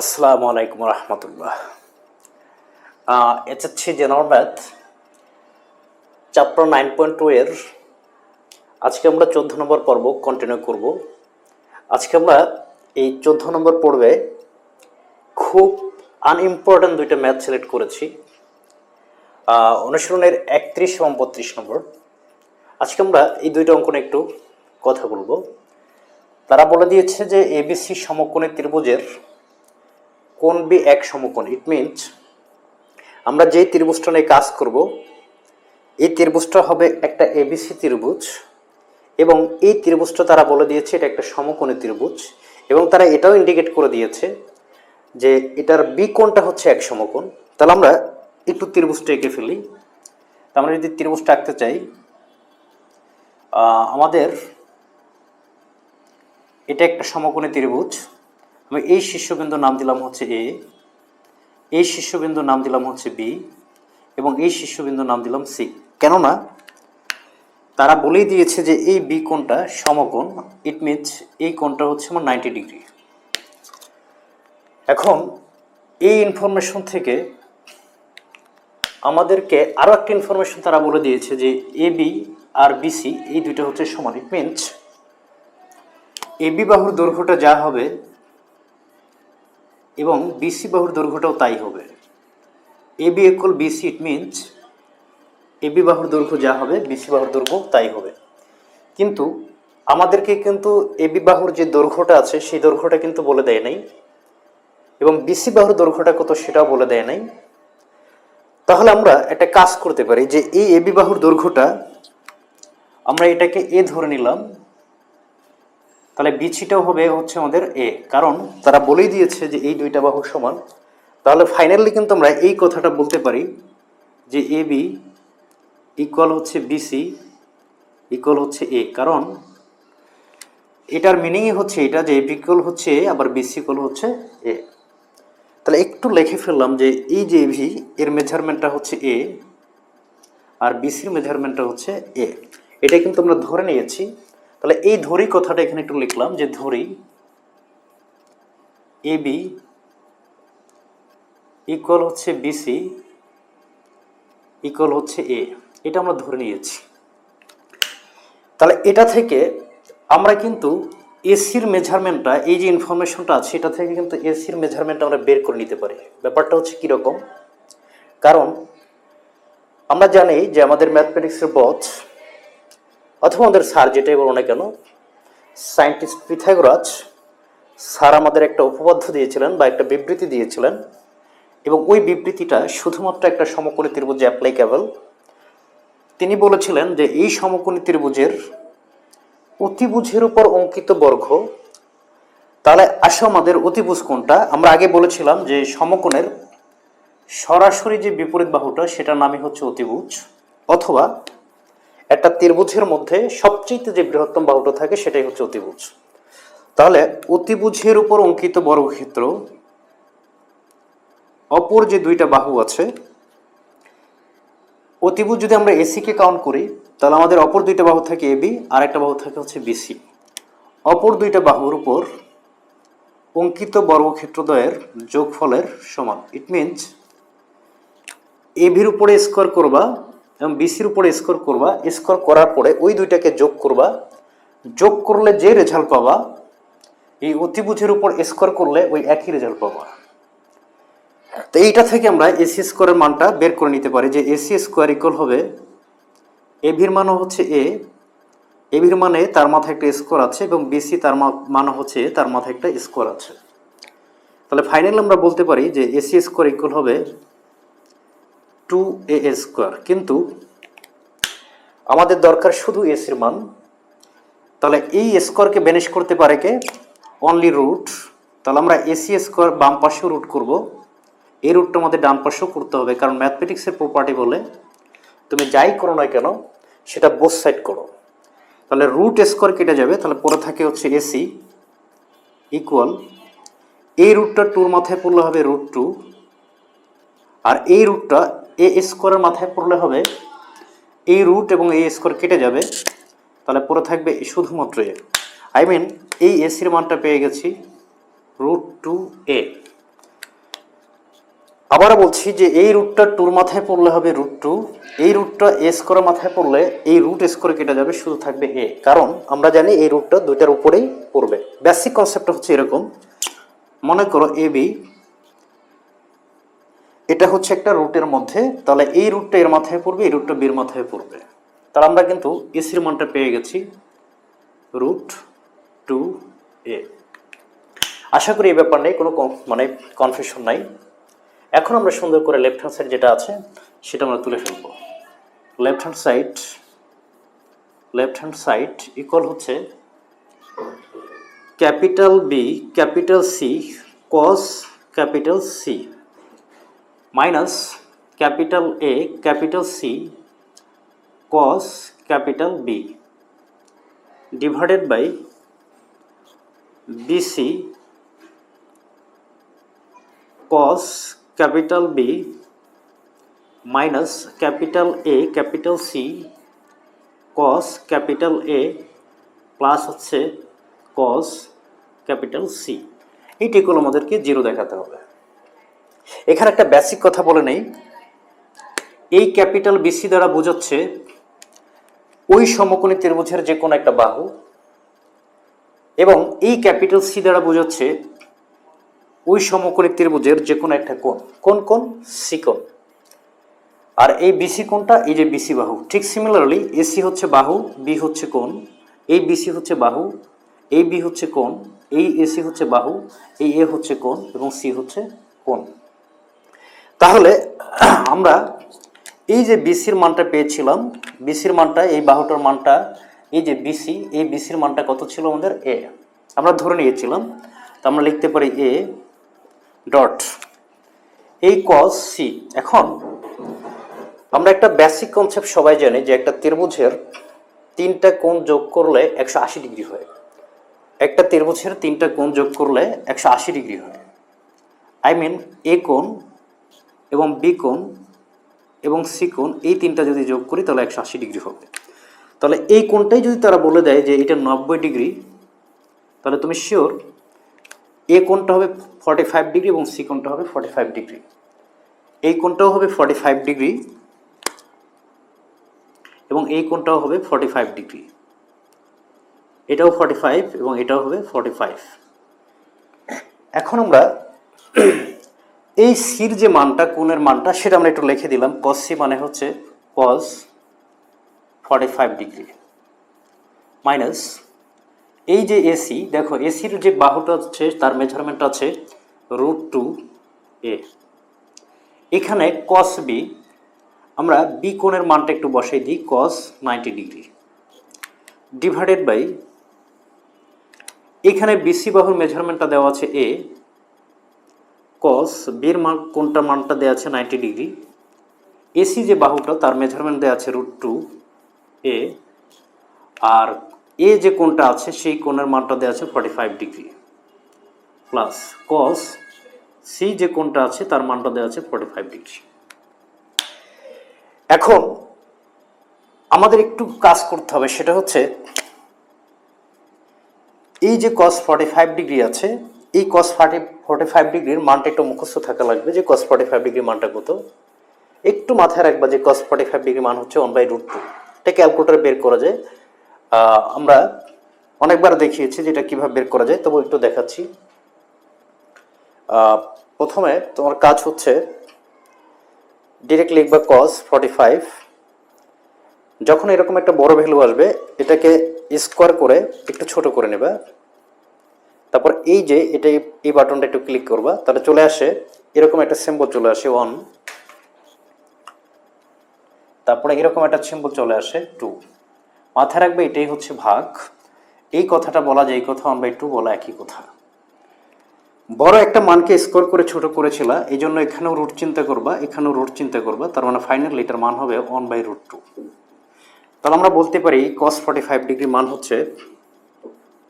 আসসালামু আলাইকুম রহমতুল্লাহ। হচ্ছে general math, chapter nine point two এর, আজকে আমরা চোদ্দ নম্বর পর্ব কন্টিনিউ করব। আজকে আমরা এই চোদ্দ নম্বর পর্বে খুব আনইম্পর্ট্যান্ট দুইটা ম্যাথ সিলেক্ট করেছি। অনুশীলনের একত্রিশ এবং বত্রিশ নম্বর। আজকে আমরা এই দুইটা অঙ্কনে একটু কথা বলব। তারা বলে দিয়েছে যে এবিসি সমকোণী ত্রিভুজের কোন বি এক সমকোণ? ইট মিনস আমরা যেই ত্রিভুজটা নিয়ে কাজ করব, এই ত্রিভুজটা হবে একটা এবিসি ত্রিভুজ এবং এই ত্রিভুজটা তারা বলে দিয়েছে এটা একটা সমকোণী ত্রিভুজ এবং তারা এটাও ইন্ডিকেট করে দিয়েছে যে এটার বি কোণটা হচ্ছে এক সমকোণ। তাহলে আমরা একটু ত্রিভুজটা এঁকে ফেলি। তা আমরা যদি ত্রিভুজটা আঁকতে চাই আমাদের এটা একটা সমকোণী ত্রিভুজ। আমি এই শীর্ষবিন্দুর নাম দিলাম হচ্ছে এ এই শীর্ষবিন্দুর নাম দিলাম হচ্ছে বি, এবং এই শীর্ষবিন্দুর নাম দিলাম সি। কেননা তারা বলেই দিয়েছে যে এই বি কোণটা সমকোণ ইট মিনস এই কোণটা হচ্ছে আমার নাইনটি ডিগ্রি এখন এই ইনফরমেশন থেকে আমাদেরকে আরও একটা ইনফরমেশন তারা বলে দিয়েছে যে এ বি আর বিসি এই দুইটা হচ্ছে সমান। ইট মিনস এবি বাহুর দৈর্ঘ্যটা যা হবে এবং বিসি বাহুর দৈর্ঘ্যটাও তাই হবে। AB equal BC it means AB বাহুর দৈর্ঘ্য যা হবে বিসি বাহুর দৈর্ঘ্য তাই হবে। কিন্তু আমাদেরকে কিন্তু এবি বাহুর যে দৈর্ঘ্যটা আছে, সেই দৈর্ঘ্যটা কিন্তু বলে দেয় নাই। এবং বিসি বাহুর দৈর্ঘ্যটা কত সেটাও বলে দেয় নাই। তাহলে আমরা একটা কাজ করতে পারি যে এই এবি বাহুর দৈর্ঘ্যটা আমরা এটাকে এ ধরে নিলাম। তাহলে বিচিটাও হবে হচ্ছে আমাদের এ কারণ তারা বলেই দিয়েছে যে এই দুইটা বাহু সমান। তাহলে ফাইনালি কিন্তু আমরা এই কথাটা বলতে পারি যে এ বি ইকুয়াল হচ্ছে বিসি ইকুয়াল হচ্ছে এ কারণ এটার মিনিংই হচ্ছে এটা যে এ ইকুয়াল হচ্ছে এ আবার বিসি ইকুয়াল হচ্ছে এ তাহলে একটু লিখে ফেললাম যে এই যে ভি এর মেজারমেন্টটা হচ্ছে এ আর বিসির মেজারমেন্টটা হচ্ছে এ এটা কিন্তু আমরা ধরে নিয়েছি তাহলে এই ধরি কথাটা এখানে একটু লিখলাম যে ধরি এ বি ইকুয়াল হচ্ছে বিসি ইকুয়াল হচ্ছে এ। এটা আমরা ধরে নিয়েছি। তাহলে এটা থেকে আমরা কিন্তু এসির মেজারমেন্টটা এই যে ইনফরমেশনটা আছে, এটা থেকে কিন্তু এসির মেজারমেন্টটা আমরা বের করে নিতে পারি। ব্যাপারটা হচ্ছে কীরকম? কারণ আমরা জানি যে আমাদের ম্যাথমেটিক্সের পথ অথবা আমাদের স্যার যেটাই বলো না কেন সায়েন্টিস্ট পিথাগোরাস স্যার আমাদের একটা উপপাদ্য দিয়েছিলেন বা একটা বিবৃতি দিয়েছিলেন এবং ওই বিবৃতিটা শুধুমাত্র একটা সমকোণী ত্রিভুজে অ্যাপ্লাইকেবল তিনি বলেছিলেন যে এই সমকোণী ত্রিভুজের অতিভুজের উপর অঙ্কিত বর্গ, তাহলে আসো আমাদের অতিভুজ কোনটা আমরা আগে বলেছিলাম যে সমকোণের সরাসরি যে বিপরীত বাহুটা, সেটার নামই হচ্ছে অতিভুজ, অথবা একটা ত্রিভুজের মধ্যে সবচেয়ে যে বৃহত্তম বাহুটা থাকে সেটাই হচ্ছে অতিভুজ। তাহলে অতিভুজের উপর অঙ্কিত বর্গক্ষেত্র, অপর যে দুইটা বাহু আছে, অতিভুজ যদি আমরা এসিকে কাউন্ট করি, তাহলে আমাদের অপর দুইটা বাহু থাকে এবি আর একটা বাহু থাকে হচ্ছে বিসি অপর দুইটা বাহুর উপর অঙ্কিত বর্গক্ষেত্রদ্বয়ের যোগফলের সমান। ইট মিনস এভির উপরে স্কোয়ার করবা এবং বিসির উপরে স্কোর করবা স্কোর করার পরে ওই দুইটাকে যোগ করবা। যোগ করলে যে রেজাল্ট পাবা, এই অতিভুজের উপর স্কোর করলে ওই একই রেজাল্ট পাবা। তো এইটা থেকে আমরা এসি স্কোয়ারের মানটা বের করে নিতে পারি যে এসি স্কোয়ার ইকুয়াল হবে এভির মানও হচ্ছে এ এভির মানে তার মাথায় একটা স্কোর আছে এবং বিসি তার মান হচ্ছে তার মাথায় একটা স্কোর আছে। তাহলে ফাইনাল আমরা বলতে পারি যে এসি স্কোয়ার ইকুয়াল হবে টু এ স্কোয়ার কিন্তু আমাদের দরকার শুধু এসির মান। তাহলে এই স্কোয়ারকে ব্যানিশ করতে পারে কে? অনলি রুট তাহলে আমরা এসি স্কোয়ার বাম পাশেও রুট করব। এই রুটটা আমাদের ডান পাশেও করতে হবে, কারণ ম্যাথমেটিক্সের প্রপার্টি বলে তুমি যাই করো না কেন, সেটা বোথ সাইড করো। তাহলে রুট স্কোয়ার কেটে যাবে, তাহলে পরে থাকে হচ্ছে এসি ইকুয়াল এই রুটটা টুর মাথায় পড়লে হবে রুট টু আর এই রুটটা এ স্কোয়ারের মাথায় পড়লে হবে, এই রুট এবং এই স্কোয়ার কেটে যাবে, তাহলে পরে থাকবে শুধুমাত্র এ। আই মিন এই এসির মানটা পেয়ে গেছি রুট টু এ আবার বলছি যে এই রুটটা টুর মাথায় পড়লে হবে রুট টু এই রুটটা এ স্কোরের মাথায় পড়লে এই রুট স্কোরে কেটে যাবে, শুধু থাকবে এ। কারণ আমরা জানি এই রুটটা দুইটার উপরেই পড়বে। বেসিক কনসেপ্টটা হচ্ছে এরকম। মনে করো এ, বি এটা হচ্ছে একটা রুটের মধ্যে, তাহলে এই রুটটা এর মাথায় পড়বে, এই রুটটা বির মাথায় পড়বে। তাহলে আমরা কিন্তু এসির মানটা পেয়ে গেছি, রুট টু এ। আশা করি এই ব্যাপার নেই কোনো মানে কনফিউশন নাই। এখন আমরা সুন্দর করে লেফট হ্যান্ড সাইড যেটা আছে, সেটা আমরা তুলে ফেলব। Left hand side left hand side equal হচ্ছে capital B capital C cos capital C minus capital A capital C cos capital B divided by BC cos capital B minus capital A capital C, cos capital A plus হচ্ছে cos capital C এইটিগুলো আমাদেরকে zero দেখাতে হবে। এখানে একটা basic কথা বলে নেই। এই ক্যাপিটাল বিসি দ্বারা বোঝাচ্ছে ওই সমকোণী ত্রিভুজের যে কোনো একটা বাহু এবং এই ক্যাপিটাল সি দ্বারা বোঝাচ্ছে ওই সমকোণী ত্রিভুজের যে কোনো একটা কোণ। কোন কোণ? সি কোণ। আর এই বিসি কোণটা এই যে বিসি বাহু, ঠিক সিমিলারলি এসি হচ্ছে বাহু বি হচ্ছে কোণ, এই বিসি হচ্ছে বাহু, এই বি হচ্ছে কোণ, এই এসি হচ্ছে বাহু, এই এ হচ্ছে কোণ এবং সি হচ্ছে কোণ। তাহলে আমরা এই যে বিসির মানটা পেয়েছিলাম, বিসির মানটা, এই বাহুটার মানটা, এই যে বিসি, এই বিসির মানটা কত ছিল আমাদের? এ। আমরা ধরে নিয়েছিলাম, তো আমরা লিখতে পারি এ ডট। এই কস সি এখন আমরা একটা বেসিক কনসেপ্ট সবাই জানি যে একটা ত্রিভুজের তিনটা কোণ যোগ করলে একশো আশি ডিগ্রি হয়। একটা ত্রিভুজের তিনটা কোণ যোগ করলে একশো আশি ডিগ্রি হয়। আই মিন এ কোণ এবং বি কোণ এবং সি কোণ, এই তিনটা যদি যোগ করি, তাহলে একশো আশি ডিগ্রি হবে। তাহলে এই কোণটাই যদি তারা বলে দেয় যে এটা নব্বই ডিগ্রি, তাহলে তুমি শিওর এ কোণটা হবে ফর্টি ফাইভ ডিগ্রি এবং সি কোণটা হবে ফর্টি ফাইভ ডিগ্রি। এই কোণটাও হবে ফর্টি ফাইভ ডিগ্রি এবং এই কোণটাও হবে ফর্টি ফাইভ ডিগ্রি। এটাও ফর্টি ফাইভ এবং এটাও হবে ফর্টি ফাইভ এখন আমরা এই সির যে মানটা, কোণের মানটা, সেটা আমরা একটু লিখে দিলাম। কস সি মানে হচ্ছে cos forty five degree minus এই যে এসি দেখো এসির যে বাহুটা হচ্ছে তার মেজারমেন্ট আছে রুট টু এ এখানে কস বি আমরা বি কোণের মানটা একটু বসাই দিই cos ninety degree divided by এখানে বিসি বাহুর মেজারমেন্টটা দেওয়া আছে এ কস বির মান কোনটা মানটা দেওয়া আছে নাইনটি ডিগ্রি এসি যে বাহুটা, তার মেজারমেন্ট দেওয়া আছে রুট টু এ আর এ যে কোণটা আছে, সেই কোণের মানটা দেওয়া আছে forty five degree plus cos C যে কোণটা আছে, তার মানটা দেওয়া আছে ফর্টি ফাইভ ডিগ্রি এখন আমাদের একটু কাজ করতে হবে, সেটা হচ্ছে এই যে কস ফর্টি ফাইভ ডিগ্রি আছে এই কস ফর্টি ফর্টি ফাইভ ডিগ্রির মানটা একটু মুখস্থ থাকা লাগবে যে কস ফর্টি ফাইভ ডিগ্রি মানটা কত। একটু মাথায় রাখবা যে কস ফর্টি ফাইভ ডিগ্রি মান হচ্ছে ওয়ান বাই রুট টু এটা ক্যালকুলেটারে বের করা যায়। আমরা অনেকবার দেখিয়েছি যে এটা কীভাবে বের করা যায়। তবু একটু দেখাচ্ছি। প্রথমে তোমার কাজ হচ্ছে ডিরেক্ট লিখবা কস ফর্টি ফাইভ যখন এরকম একটা বড় ভ্যালু আসবে, এটাকে স্কোয়ার করে একটু ছোট করে নেবা। তারপর এই যে এটা এই বাটনটা একটু ক্লিক করবা, তাহলে চলে আসে, এরকম একটা সিম্বল চলে আসে ওয়ান তারপরে এরকম একটা সিম্বল চলে আসে টু মাথায় রাখবে এটাই হচ্ছে ভাগ। এই কথাটা বলা যায়, এই কথা ওয়ান বাই টু বলা একই কথা। বড় একটা মানকে স্কোর করে ছোট করেছিলা এই জন্য এখানেও রুট চিন্তা করবা, এখানেও রুট চিন্তা করবা, তার মানে ফাইনাল এটার মান হবে ওয়ান বাই রুট টু তাহলে আমরা বলতে পারি কস ফর্টি ফাইভ ডিগ্রি মান হচ্ছে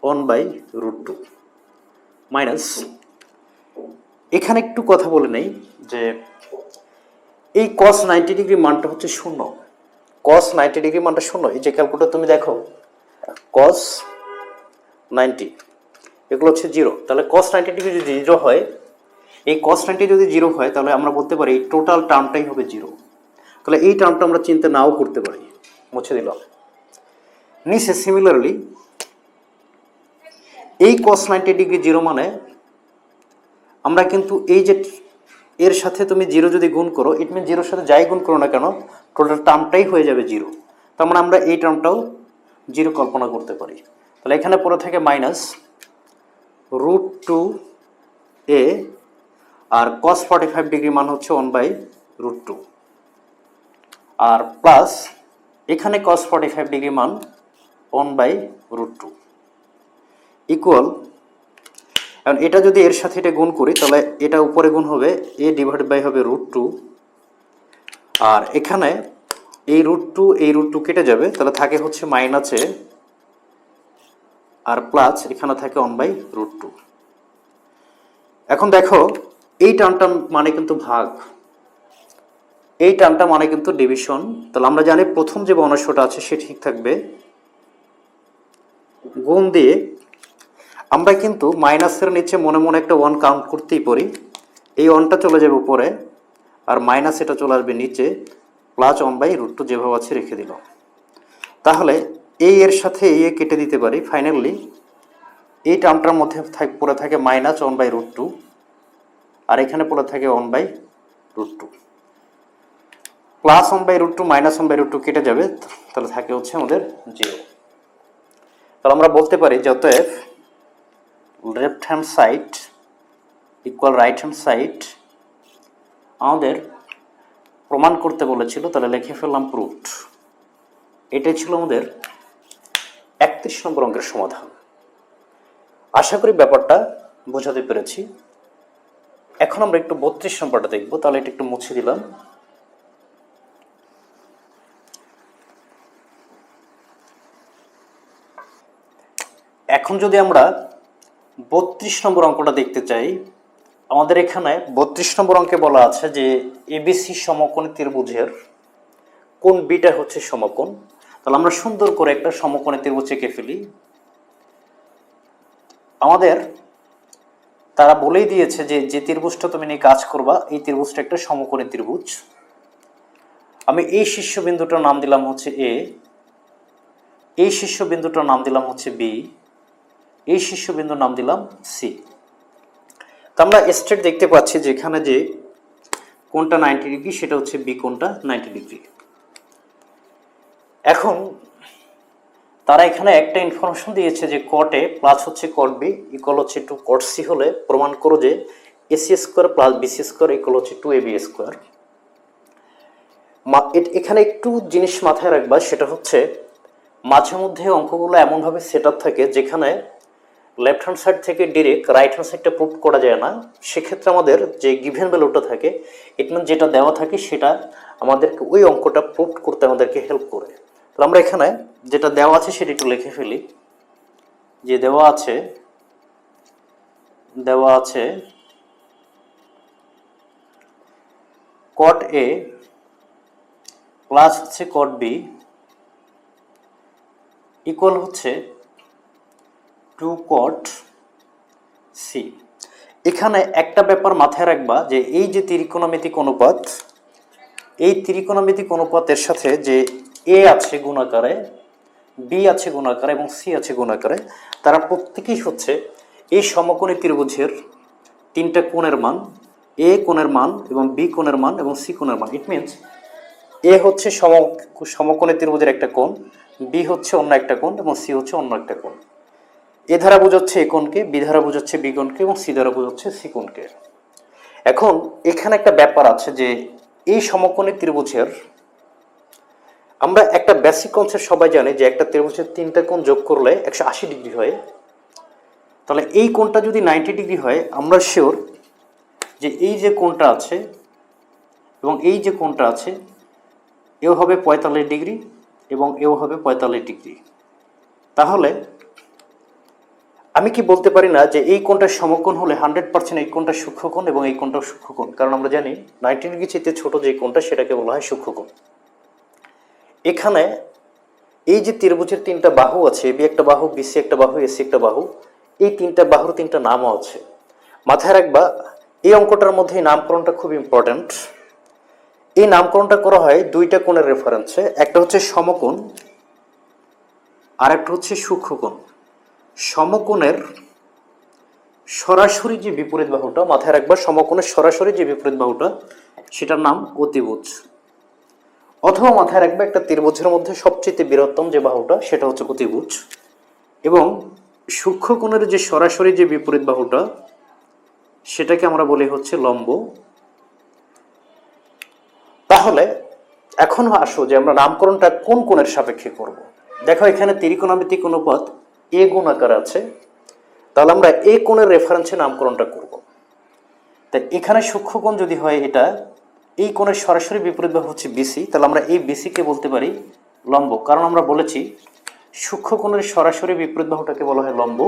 one by root two minus, এখানে একটু কথা বলে নেই যে এই কস নাইনটি ডিগ্রি মানটা হচ্ছে শূন্য। কস নাইনটি ডিগ্রি মানটা শূন্য, এই যে ক্যালকুলেটর তুমি দেখো কস নাইনটি এগুলো হচ্ছে জিরো তাহলে কস নাইনটি ডিগ্রি যদি জিরো হয়, এই কস নাইনটি যদি জিরো হয়, তাহলে আমরা বলতে পারি টোটাল টার্মটাই হবে জিরো তাহলে এই টার্মটা আমরা চিন্তা নাও করতে পারি। মুছে দিলাম। নিচে সিমিলারলি এই কস নাইনটি ডিগ্রি জিরো মানে আমরা কিন্তু এই যে এর সাথে তুমি জিরো যদি গুণ করো ইট মিন জিরোর সাথে যাই গুণ করো না কেন টোটাল টার্মটাই হয়ে যাবে জিরো তার মানে আমরা এই টার্মটাও জিরো কল্পনা করতে পারি। তাহলে এখানে পড়ে থাকে মাইনাস রুট টু এ আর কস ফর্টি ফাইভ ডিগ্রি মান হচ্ছে ওয়ান বাই রুট টু আর প্লাস এখানে কস ফর্টি ফাইভ ডিগ্রি মান one by root two equal এখন এটা যদি এর সাথে এটা গুণ করি, তাহলে এটা উপরে গুণ হবে এ ডিভাইড বাই হবে রুট টু আর এখানে এই রুট টু এই রুট টু কেটে যাবে, তাহলে থাকে হচ্ছে মাইনাসে আর প্লাস এখানে থাকে ওয়ান বাই রুট টু এখন দেখো, এই টার্মটা মানে কিন্তু ভাগ। এই টার্মটা মানে কিন্তু ডিভিশন তাহলে আমরা জানি প্রথম যে বনস্যটা আছে, সে ঠিক থাকবে। গুণ দিয়ে আমরা কিন্তু মাইনাসের নিচে মনে মনে একটা ওয়ান কাউন্ট করতেই পারি। এই ওয়ানটা চলে যাবে উপরে, আর মাইনাস এটা চলে আসবে নিচে plus one by root two যেভাবে আছে রেখে দিল তাহলে এই এর সাথে এ কেটে দিতে পারি ফাইনালি এই টার্মটার মধ্যে পড়ে থাকে minus one by root two আর এখানে পড়ে থাকে one by root two plus one by root two minus one by root two কেটে যাবে, তাহলে থাকে হচ্ছে আমাদের জিরো তাহলে আমরা বলতে পারি যে অতএব left hand side equal right hand side আমাদের প্রমাণ করতে বলেছিল, তাহলে লিখে ফেললাম প্রুফড এটাই ছিল আমাদের একত্রিশ নম্বর অঙ্কের সমাধান। আশা করি ব্যাপারটা বোঝাতে পেরেছি। এখন আমরা একটু বত্রিশ নম্বরটা দেখব, তাহলে এটা একটু মুছে দিলাম। এখন যদি আমরা বত্রিশ নম্বর অঙ্কটা দেখতে চাই। আমাদের এখানে বত্রিশ নম্বর অঙ্কে বলা আছে যে এবিসি সমকোণ ত্রিভুজের কোন বিটা হচ্ছে সমকোণ। তাহলে আমরা সুন্দর করে একটা সমকোণে ত্রিভুজ এঁকে ফেলি। আমাদের তারা বলেই দিয়েছে যে যে ত্রিভুজটা তুমি নিয়ে কাজ করবা, এই ত্রিভুজটা একটা সমকোণী ত্রিভুজ। আমি এই শীর্ষবিন্দুটার নাম দিলাম হচ্ছে এ এই শীর্ষবিন্দুটার নাম দিলাম হচ্ছে বি এই শীর্ষবিন্দুর নাম দিলাম সি তো আমরা স্ট্রেট দেখতে পাচ্ছি যেখানে যে কোনটা নাইনটি ডিগ্রি সেটা হচ্ছে বি কোনটা নাইনটি ডিগ্রি এখন তারা এখানে একটা ইনফরমেশন দিয়েছে যে কট এ প্লাস হচ্ছে কট বি ইকুয়াল হচ্ছে টু কট সি হলে প্রমাণ করো যে AC square plus BC square equal হচ্ছে টু এ বি স্কোয়ার এখানে একটু জিনিস মাথায় রাখবা, সেটা হচ্ছে মাঝে মধ্যে অঙ্কগুলো এমনভাবে সেট আপ থাকে যেখানে লেফট হ্যান্ড সাইড থেকে ডিরেক্ট রাইট হ্যান্ড সাইডটা প্রুভ করা যায় না। সেক্ষেত্রে আমাদের যে গিভেন ভ্যালুটা থাকে ইট মিন যেটা দেওয়া থাকে সেটা আমাদেরকে ওই অঙ্কটা প্রুভ করতে আমাদেরকে হেল্প করে। তো আমরা এখানে যেটা দেওয়া আছে সেটা একটু লিখে ফেলি। যে দেওয়া আছে দেওয়া আছে কট এ প্লাস হচ্ছে কট বি ইকুয়াল হচ্ছে টু কট সি এখানে একটা ব্যাপার মাথায় রাখবা যে এই যে ত্রিকোণমিতিক অনুপাত, এই ত্রিকোণমিতিক অনুপাতের সাথে যে এ আছে গুণাকারে বি আছে গুণাকারে এবং সি আছে গুণাকারে তারা প্রত্যেকেই হচ্ছে এই সমকোণী ত্রিভুজের তিনটা কোণের মান এ কোণের মান এবং বি কোণের মান এবং সি কোণের মান। ইট মিনস এ হচ্ছে সম সমকোণী ত্রিভুজের একটা কোণ বি হচ্ছে অন্য একটা কোণ এবং সি হচ্ছে অন্য একটা কোণ। এ ধারা বোঝাচ্ছে এ কোণকে, বি ধারা বোঝাচ্ছে বি কোণকে এবং সি ধারা বোঝাচ্ছে সিকুণকে এখন এখানে একটা ব্যাপার আছে যে এই সমকোণী ত্রিভুজের, আমরা একটা বেসিক কনসেপ্ট সবাই জানি যে একটা ত্রিভুজের তিনটা কোণ যোগ করলে একশো আশি ডিগ্রি হয়। তাহলে এই কোণটা যদি নাইনটি ডিগ্রি হয়, আমরা শিওর যে এই যে কোণটা আছে এবং এই যে কোণটা আছে, এও হবে পঁয়তাল্লিশ ডিগ্রি এবং এও হবে পঁয়তাল্লিশ ডিগ্রি। তাহলে আমি কি বলতে পারি না যে এই কোণটা সমকোণ হলে হান্ড্রেড পার্সেন্ট এই কোণটা সূক্ষ্মকোণ এবং এই কোণটাও সূক্ষ্মকোণ? কারণ আমরা জানি নাইনটি ডিগ্রি চেয়ে ছোট যে কোণটা সেটাকে বলা হয় সূক্ষ্মকোণ। এখানে এই যে ত্রিভুজের তিনটা বাহু আছে বি একটা বাহু বিসি একটা বাহু এসি একটা বাহু, এই তিনটা বাহুর তিনটা নামও আছে। মাথায় রাখবা, এই অঙ্কটার মধ্যে এই নামকরণটা খুব ইম্পর্ট্যান্ট এই নামকরণটা করা হয় দুইটা কোণের রেফারেন্সে একটা হচ্ছে সমকোণ আর একটা হচ্ছে সূক্ষ্মকোণ। সমকোণের সরাসরি যে বিপরীত বাহুটা মাথায় রাখবা, সমকোণের সরাসরি যে বিপরীত বাহুটা, সেটার নাম অতিভুজ অথবা মাথায় রাখবে একটা ত্রিভুজের মধ্যে সবচেয়ে বৃহত্তম যে বাহুটা, সেটা হচ্ছে অতিভুজ এবং সূক্ষ্মকোণের যে সরাসরি যে বিপরীত বাহুটা, সেটাকে আমরা বলি হচ্ছে লম্ব। তাহলে এখন আসো যে আমরা নামকরণটা কোন কোণের সাপেক্ষে করব। দেখো এখানে ত্রিকোণামিতিক অনুপাত এ গুণ আকার আছে, তাহলে আমরা এ কোণের রেফারেন্সে নামকরণটা করব। তাই এখানে সূক্ষ্মকোণ যদি হয় এটা, এই কোণের সরাসরি বিপরীত বাহু হচ্ছে বিসি তাহলে আমরা এই বিসিকে বলতে পারি লম্ব। কারণ আমরা বলেছি সূক্ষ্মকোণের সরাসরি বিপরীত বাহুটাকে বলা হয় লম্ব।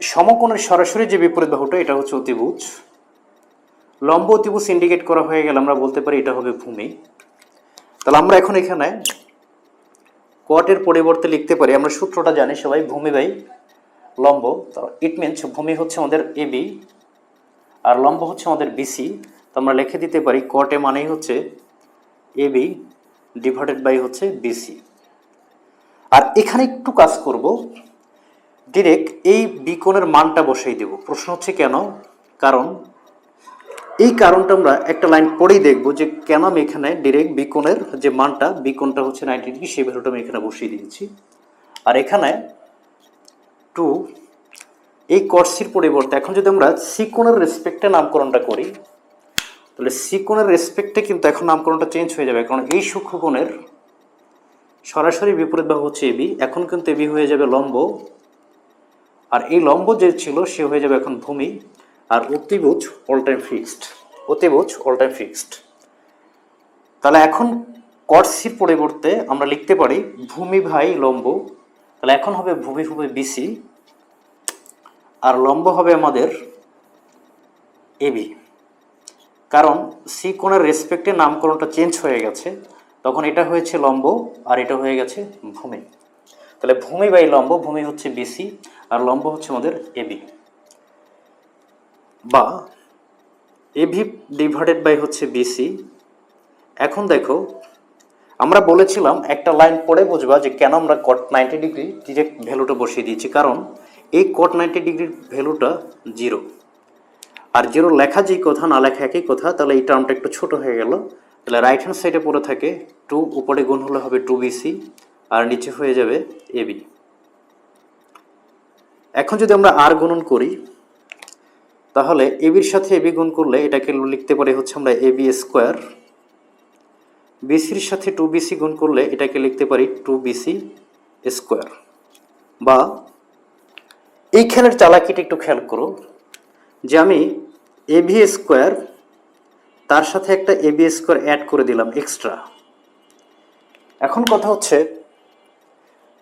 সমকোণের সরাসরি যে বিপরীত বাহুটা, এটা হচ্ছে অতিভুজ। লম্ব অতিভুজ ইন্ডিকেট করা হয়ে গেলে আমরা বলতে পারি এটা হবে ভূমি। তাহলে আমরা এখন এখানে কটের পরিবর্তে লিখতে পারি, আমরা সূত্রটা জানি, সবাই ভূমি বাই লম্ব। ইট মিনস ভূমি হচ্ছে আমাদের এ বি আর লম্ব হচ্ছে আমাদের বিসি তো আমরা লিখে দিতে পারি কটে মানেই হচ্ছে এ বি ডিভাইডেড বাই হচ্ছে বিসি আর এখানে একটু কাজ করব। ডিরেক্ট এই বিকোণের মানটা বসাই দেব। প্রশ্ন হচ্ছে কেন? কারণ এই কারণটা আমরা একটা লাইন পড়েই দেখব যে কেন আমি এখানে ডিরেক্ট বিকোণের যে মানটা বিকোণটা হচ্ছে নাইনটি ডিগ্রি, সেই ভ্যালুটা আমি এখানে বসিয়ে দিয়েছি। আর এখানে টু এই কর্সির পরিবর্তে এখন যদি আমরা সিকোনের রেসপেক্টে নামকরণটা করি, তাহলে সিকোণের রেসপেক্টে কিন্তু এখন নামকরণটা চেঞ্জ হয়ে যাবে। কারণ এই সূক্ষ্মকোণের সরাসরি বিপরীত বাহু হচ্ছে এবি এখন কিন্তু এবি হয়ে যাবে লম্ব। আর এই লম্ব যে ছিল, সে হয়ে যাবে এখন ভূমি। আর অতিভুজ অল টাইম ফিক্সড অতিভুজ অল টাইম ফিক্সড তাহলে এখন কর্সির পরিবর্তে আমরা লিখতে পারি ভূমি ভাই লম্ব। তাহলে এখন হবে ভূমি হবে বিসি আর লম্ব হবে আমাদের এবি কারণ সি কোণের রেসপেক্টে নামকরণটা চেঞ্জ হয়ে গেছে। তখন এটা হয়েছে লম্ব আর এটা হয়ে গেছে ভূমি। তাহলে ভূমি বাই লম্ব, ভূমি হচ্ছে বিসি আর লম্ব হচ্ছে আমাদের এবি বা এবি ডিভাইডেড বাই হচ্ছে বিসি এখন দেখো, আমরা বলেছিলাম একটা লাইন পড়ে বুঝবা যে কেন আমরা কট নাইনটি ডিগ্রি ডিরেক্ট ভ্যালুটা বসিয়ে দিয়েছি। কারণ এই কট নাইনটি ডিগ্রির ভ্যালুটা জিরো আর জিরো লেখা যেই কথা, না লেখা একই কথা, তাহলে এই টার্মটা একটু ছোট হয়ে গেল। তাহলে রাইট হ্যান্ড সাইডে পড়ে থাকে টু উপরে গুণ হলে হবে টু বিসি আর নিচে হয়ে যাবে এবি এখন যদি আমরা আর গুণন করি তাহলে এবির সাথে এবি গুণ করলে এটাকে লিখতে পারি হচ্ছে আমরা এবি স্কোয়ার। বিসির সাথে টু বিসি গুণ করলে এটাকে লিখতে পারি টু বিসি স্কোয়ার। বা এই এইখানের চালাকিটা একটু খেয়াল করো, যে আমি এবি স্কোয়ার, তার সাথে একটা এবি স্কোয়ার অ্যাড করে দিলাম এক্সট্রা এখন কথা হচ্ছে,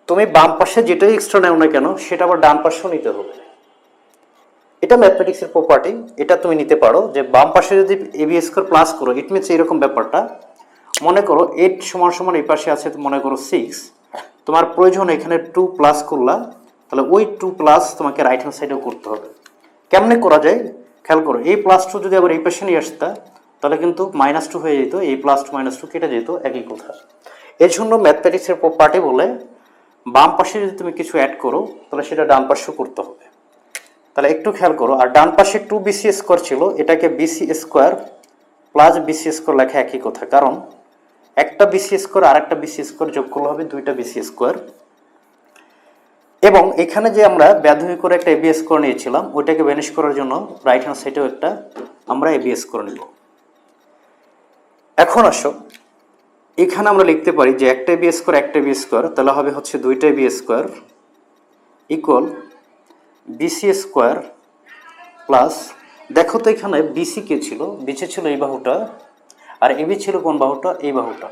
তুমি বাম পাশে যেটাই এক্সট্রা নেও না কেন, সেটা আবার ডান পাশেও নিতে হবে। এটা ম্যাথমেটিক্সের প্রপার্টি এটা তুমি নিতে পারো যে বাম পাশে যদি এ এবি স্কোয়ার প্লাস করো ইট মিনস এরকম ব্যাপারটা। মনে করো এইট সমান সমান এই পাশে আছে মনে করো সিক্স তোমার প্রয়োজন এখানে টু প্লাস করলা, তাহলে ওই টু প্লাস তোমাকে রাইট হ্যান্ড সাইডেও করতে হবে। কেমনে করা যায়? খেয়াল করো, এই প্লাস টু যদি আবার এই পাশে নিয়ে আসতা, তাহলে কিন্তু মাইনাস টু হয়ে যেত, এই প্লাস টু মাইনাস টু কেটে যেত, একই কথা। এর জন্য ম্যাথমেটিক্সের প্রপার্টি বলে বাম পাশে যদি তুমি কিছু অ্যাড করো, তাহলে সেটা ডান পাশেও করতে হবে। তাহলে একটু খেয়াল করো, আর ডান পাশে টু বিসি স্কোয়ার ছিল, এটাকে BC square plus BC square লেখা একই কথা। কারণ একটা বিসি স্কোয়ার আর একটা বিসি স্কোয়ার যোগ করলে হবে দুইটা বিসি স্কোয়ার এবং এখানে যে আমরা ব্যাধি করে একটা এবিএস করে নিয়েছিলাম, ওইটাকে ভ্যানিশ করার জন্য রাইট হ্যান্ড সাইডেও একটা আমরা এবিএস করে নিব। এখন আসো, এখানে আমরা লিখতে পারি যে একটা বি স্কোয়ার একটা বি স্কোয়ার তাহলে হবে হচ্ছে দুইটা B square equal BC square plus দেখো তো এখানে বিসি কে ছিল বিসি ছিল এই বাহুটা, আর এবি ছিল কোন বাহুটা? এই বাহুটা।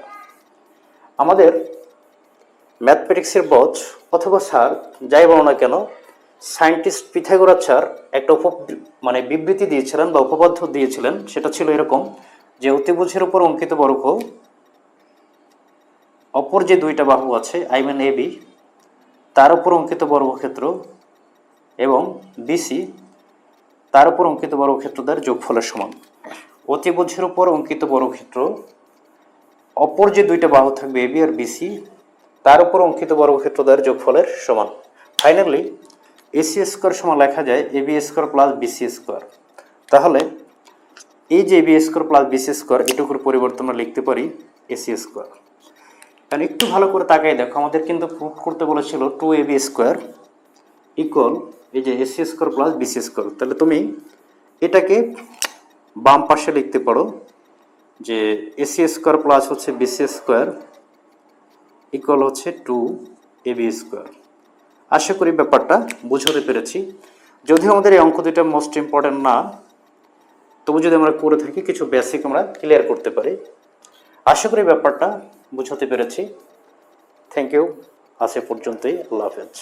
আমাদের ম্যাথমেটিক্সের বচ অথবা স্যার যাই বলো না কেন সায়েন্টিস্ট পিথাগোরা স্যার একটা উপ মানে বিবৃতি দিয়েছিলেন বা উপপাদ্য দিয়েছিলেন, সেটা ছিল এরকম, যে অতিভুজের উপর অঙ্কিত বর্গ, অপর যে দুইটা বাহু আছে আই মিন এ বি তার উপর অঙ্কিত বর্গক্ষেত্র এবং বিসি তার উপর অঙ্কিত বর্গক্ষেত্রদের যোগফলের সমান। অতিভুজের উপর অঙ্কিত বর্গক্ষেত্র, অপর যে দুইটা বাহু থাকবে এবি আর বিসি তার উপর অঙ্কিত বর্গক্ষেত্রদের যোগফলের সমান। ফাইনালি এসি স্কোয়ার সমান লেখা যায় AB square plus BC square তাহলে, এই যে AB square plus BC square এটুকুর পরিবর্তন আমরা লিখতে পারি এসি স্কোয়ার কারণ একটু ভালো করে তাকাই দেখো, আমাদের কিন্তু প্রুফ করতে বলেছিল টু এবি স্কোয়ার ইকুয়াল এই যে AC square plus BC square তাহলে তুমি এটাকে বাম পাশে লিখতে পারো যে এসি স্কোয়ার প্লাস হচ্ছে বিসি স্কোয়ার ইকুয়াল হচ্ছে টু এবি স্কোয়ার আশা করি ব্যাপারটা বুঝতে পেরেছি। যদিও আমাদের এই অঙ্ক দুইটা মোস্ট ইম্পর্টেন্ট না, তবু যদি আমরা করে থাকি, কিছু বেসিক আমরা ক্লিয়ার করতে পারি। আশা করি ব্যাপারটা বুঝতে পেরেছি। থ্যাংক ইউ আজ এ পর্যন্তই। আল্লাহ হাফেজ।